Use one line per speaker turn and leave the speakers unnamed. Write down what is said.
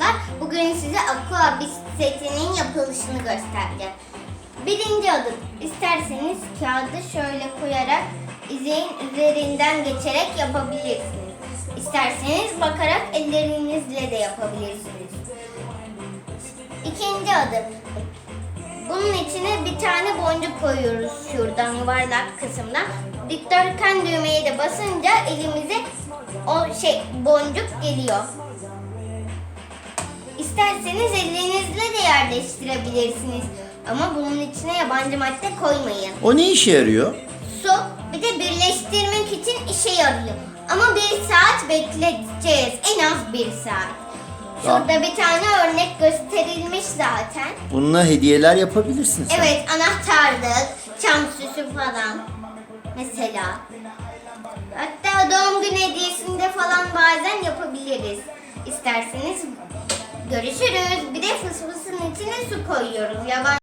çocuklar. Bugün size Aqua bisikletinin yapılışını göstereceğim. Birinci adım. İsterseniz kağıdı şöyle koyarak izeğin üzerinden geçerek yapabilirsiniz. İsterseniz bakarak ellerinizle de yapabilirsiniz. İkinci adım. Bunun içine bir tane boncuk koyuyoruz şuradan yuvarlak kısımdan. Dikdörtgen düğmeye de basınca elimize o şey boncuk geliyor. İsterseniz elinizle de yerleştirebilirsiniz. Ama bunun içine yabancı madde koymayın.
O ne işe yarıyor?
Su bir de birleştirmek için işe yarıyor. Ama bir saat bekleteceğiz. En az bir saat. Şurada bir tane örnek gösterilmiş zaten.
Bununla hediyeler yapabilirsin sen.
Evet anahtarlık, çam süsü falan. Mesela. Hatta doğum günü hediyesinde falan bazen yapabiliriz. İsterseniz görüşürüz. Bir de fısfısın içine su koyuyoruz. Yaban